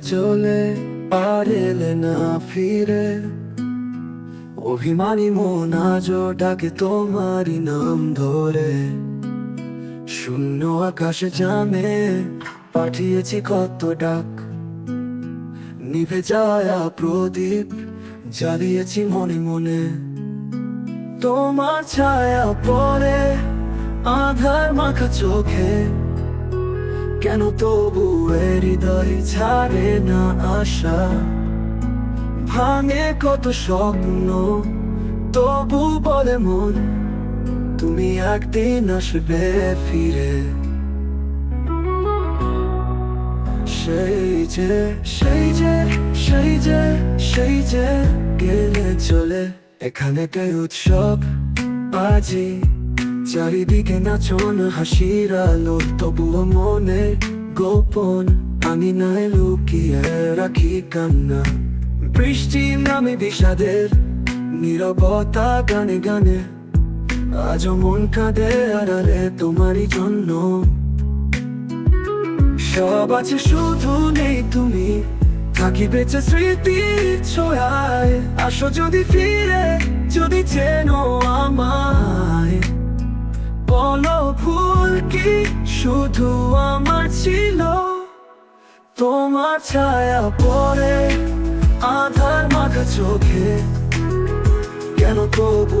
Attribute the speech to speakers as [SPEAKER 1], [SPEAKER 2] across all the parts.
[SPEAKER 1] চলে আর এলে না ফিরে। অভিমানী মন আজও ডাকে তোমারই নাম ধরে। শূন্য আকাশে জানে পাঠিয়েছি কত ডাক। নিভে যায় প্রদীপ, জ্বালিয়েছি মনে মনে। তোমার ছায়া পরে আধার মাখা চোখে। কেন তবু হৃদয় ছাড়ে না আশা? ভাঙে কত স্বপ্ন, তবু বলে মন, তুমি একদিন আসবে ফিরে। সেই যে সেই যে সেই যে সেই যে গেলে চলে এখানে উৎসব আজি চারিদিকে নাচন হাসির আলো, তবুও মনে গোপন আমি নাই লুকিয়ে রাখি কান্না। বৃষ্টি নামে বিষাদের নীরবতা গানে গানে। আজও মন কাঁদে আড়ালে তোমারই জন্য। সব আছে, শুধু নেই তুমি। থাকি বেঁচে স্মৃতি ছোঁয়ায়। আসো যদি ফিরে, যদি চেনো আমায়। তোমার ছায়া পরে আধার মাখা চোখে। কেন তবু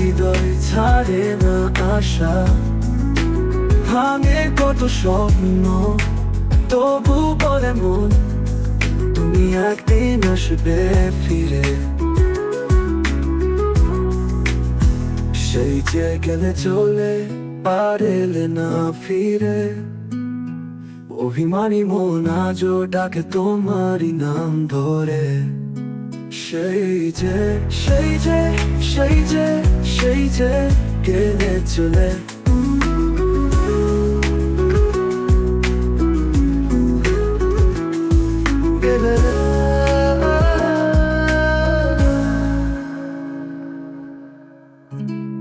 [SPEAKER 1] হৃদয় ছাড়ে না আশা? ভাঙে কত স্বপ্ন, তবু বলে মন, তুমি একদিন আসবে ফিরে। সেই যে গেলে চলে আর এলে না ফিরে। অভিমানী মন আজ ডাকে তোমারি নাম ধরে। সেই যে সেই যে সেই যে সেই যে কেঁদে চলে। thank you